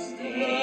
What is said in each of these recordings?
Stay.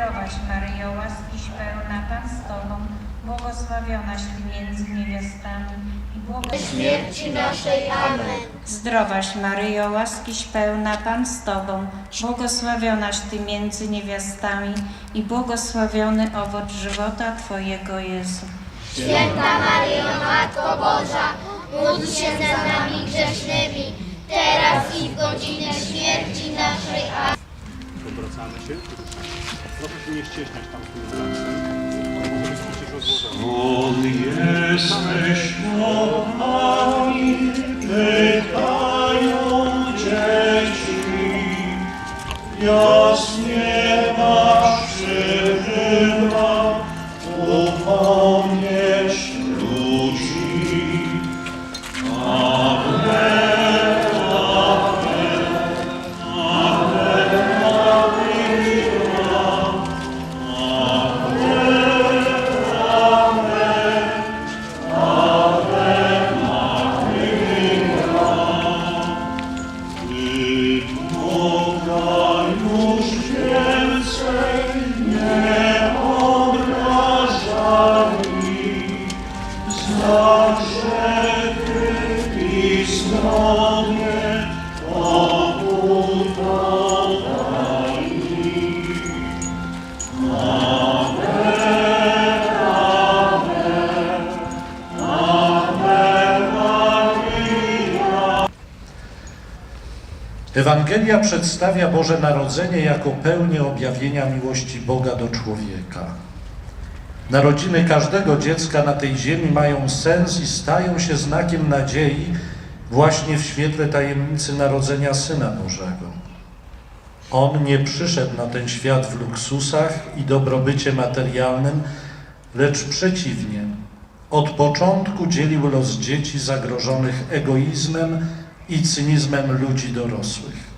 Zdrowaś Maryjo, łaskiś pełna, Pan z Tobą, błogosławionaś Ty między niewiastami i błogosławionaś śmierci naszej. Amen. Zdrowaś Maryjo, łaskiś pełna, Pan z Tobą, błogosławionaś Ty między niewiastami i błogosławiony owoc żywota Twojego Jezu. Święta Maryjo, Matko Boża, módl się za nami grzesznymi, teraz i w godzinę śmierci naszej. Amen. Obracamy się. Proszę się nie ścieśniać tam z tym znakiem. Może być. Ewangelia przedstawia Boże Narodzenie jako pełnię objawienia miłości Boga do człowieka. Narodziny każdego dziecka na tej ziemi mają sens i stają się znakiem nadziei właśnie w świetle tajemnicy narodzenia Syna Bożego. On nie przyszedł na ten świat w luksusach i dobrobycie materialnym, lecz przeciwnie. Od początku dzielił los dzieci zagrożonych egoizmem i cynizmem ludzi dorosłych.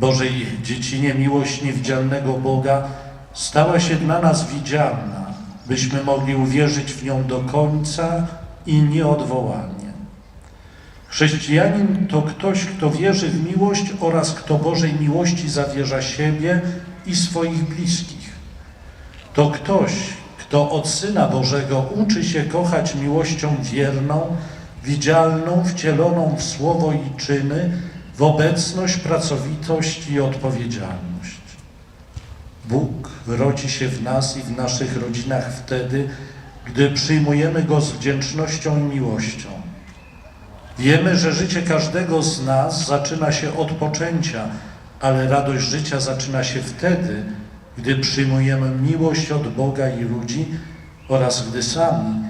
Bożej dziecinie miłość niewidzialnego Boga stała się dla nas widzialna, byśmy mogli uwierzyć w nią do końca i nieodwołalnie. Chrześcijanin to ktoś, kto wierzy w miłość oraz kto Bożej miłości zawierza siebie i swoich bliskich. To ktoś, kto od Syna Bożego uczy się kochać miłością wierną, widzialną, wcieloną w słowo i czyny, w obecność, pracowitość i odpowiedzialność. Bóg rodzi się w nas i w naszych rodzinach wtedy, gdy przyjmujemy Go z wdzięcznością i miłością. Wiemy, że życie każdego z nas zaczyna się od poczęcia, ale radość życia zaczyna się wtedy, gdy przyjmujemy miłość od Boga i ludzi oraz gdy sami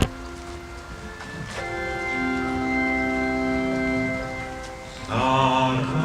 our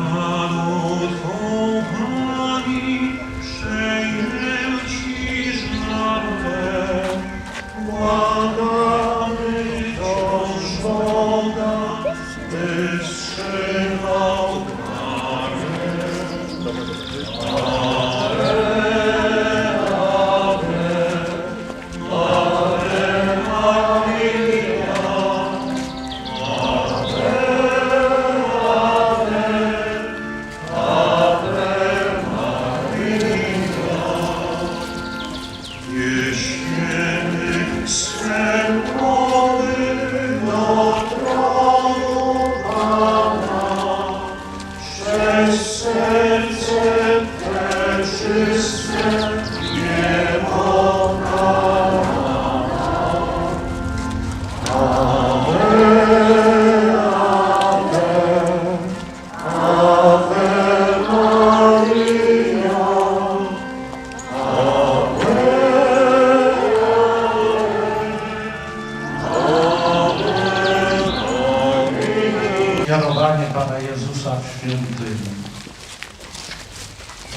Kierowanie Pana Jezusa w świątyni.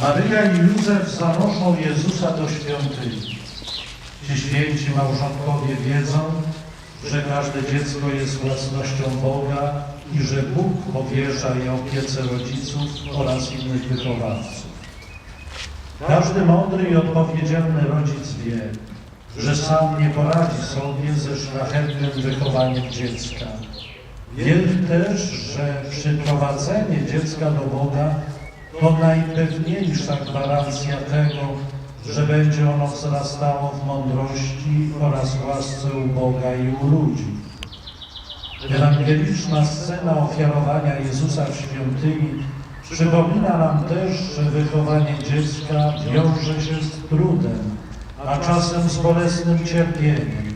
Maryja i Józef zanoszą Jezusa do świątyni. Ci święci małżonkowie wiedzą, że każde dziecko jest własnością Boga i że Bóg powierza je opiece rodziców oraz innych wychowawców. Każdy mądry i odpowiedzialny rodzic wie, że sam nie poradzi sobie ze szlachetnym wychowaniem dziecka. Wie też, że przyprowadzenie dziecka do Boga to najpewniejsza gwarancja tego, że będzie ono wzrastało w mądrości oraz łasce u Boga i u ludzi. Ewangeliczna scena ofiarowania Jezusa w świątyni przypomina nam też, że wychowanie dziecka wiąże się z trudem, a czasem z bolesnym cierpieniem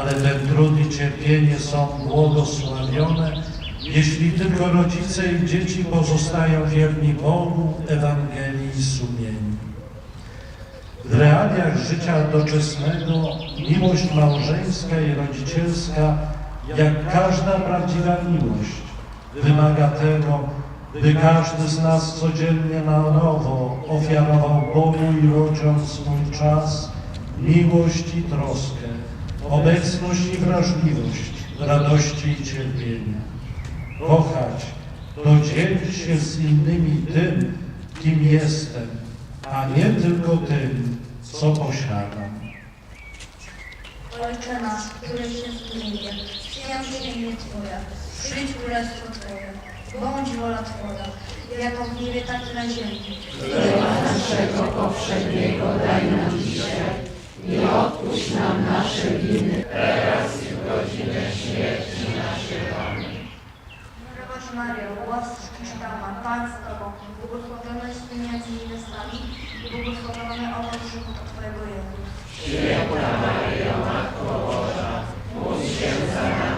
ale ten trud i cierpienie są błogosławione, jeśli tylko rodzice i dzieci pozostają wierni Bogu, Ewangelii i sumieniu. W realiach życia doczesnego miłość małżeńska i rodzicielska, jak każda prawdziwa miłość, wymaga tego, by każdy z nas codziennie na nowo ofiarował Bogu i ludziom swój czas, miłość i troskę, obecność i wrażliwość, radości i cierpienia. Kochać to dzielić się z innymi tym, kim jestem, a nie tylko tym, co posiadam. Ojcze nasz, któryś jest w niebie, święty imię Twoje, przyjdź królestwo Twoje, bądź wola Twoja, jako w niebie, tak i na ziemi. Chleba naszego powszedniego daj nam dzisiaj i odpuść nam nasze winy, teraz i w godzinę śmierci naszej. Amen. Droga Maria, łaski czytamy, Pan z Tobą, błogosławionaś Ty między niewiastami i błogosławiony owoc żywota Twojego Jezus. Święta Maria, Matko Boża, módl się za nami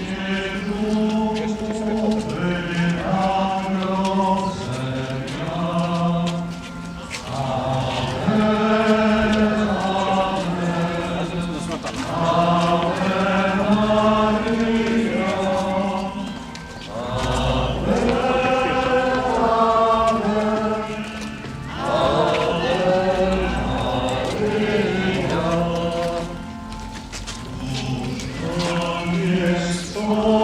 Oh.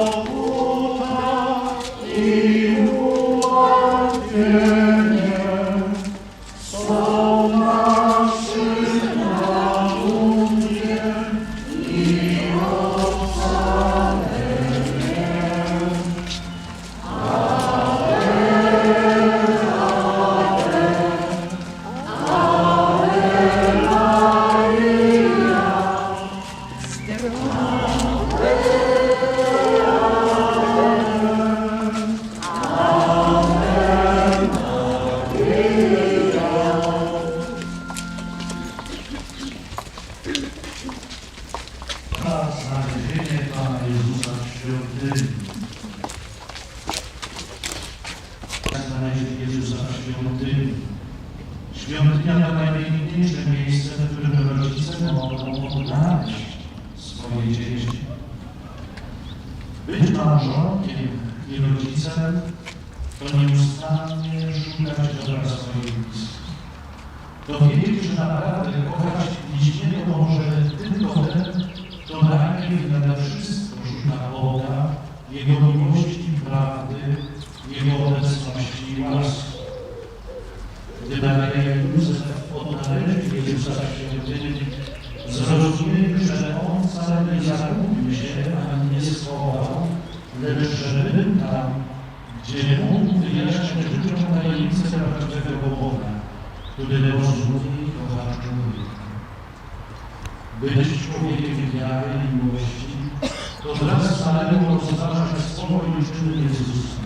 Czyny Jezusa.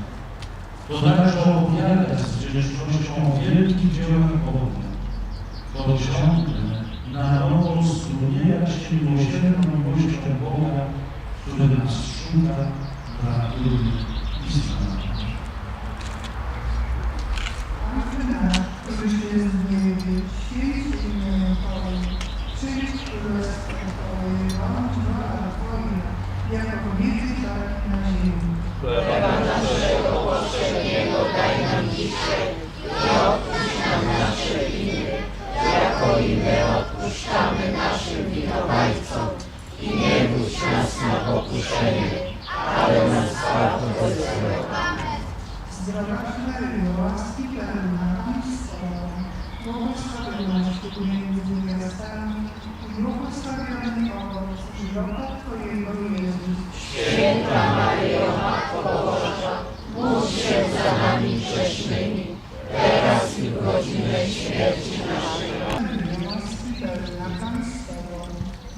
To także opowiadać z wdzięcznością o wielkich dziełach Boga. To ciągle na nowo strumieniać się miłosierną miłością Boga, który nas szuka,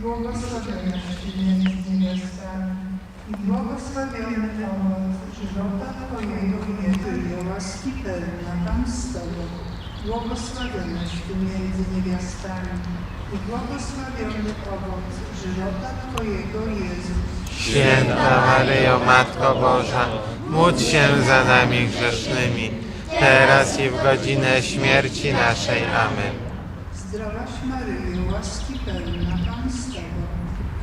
błogosławionaś Ty między niewiastami i błogosławiony owoc żywota Twojego. Maryjo, łaski pełna, Pan z Tobą, błogosławionaś Ty między niewiastami i błogosławiony owoc żywota Twojego Jezus. Święta Maryjo, Matko Boża, módl się za nami grzesznymi, teraz i w godzinę śmierci naszej. Amen. Zdrowaś Maryjo, łaski pełna,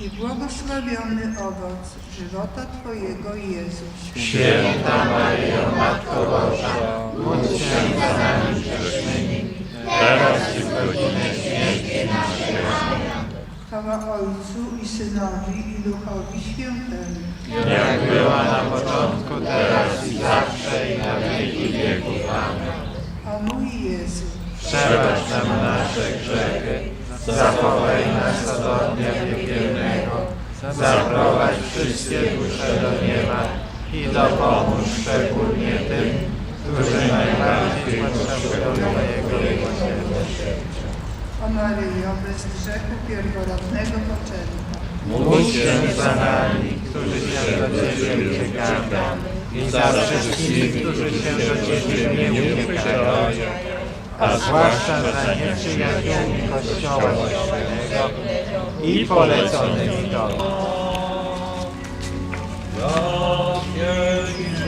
i błogosławiony owoc żywota Twojego Jezus. Święta Maryjo, Matko Boża, módl się za nami grzesznymi, teraz i w godzinę śmierci naszej. Chwała Ojcu i Synowi i Duchowi Świętemu. Jak była na początku, teraz i zawsze i na wieki wieków. Amen. O mój Jezu, Przebacz nam nasze grzechy, zachowaj nas od ognia piekielnego, zaprowadź wszystkie dusze do nieba i dopomóż szczególnie tym, którzy najbardziej potrzebują Twojego miłosierdzia. o Maryjo, bez grzechu pierworodnego poczęta. Módl się za nami, którzy się do Ciebie uciekamy i za wszystkimi, którzy się do Ciebie nie uciekają, a zwłaszcza za nieprzyjaciółmi Kościoła Świętego i poleconymi Tobą. i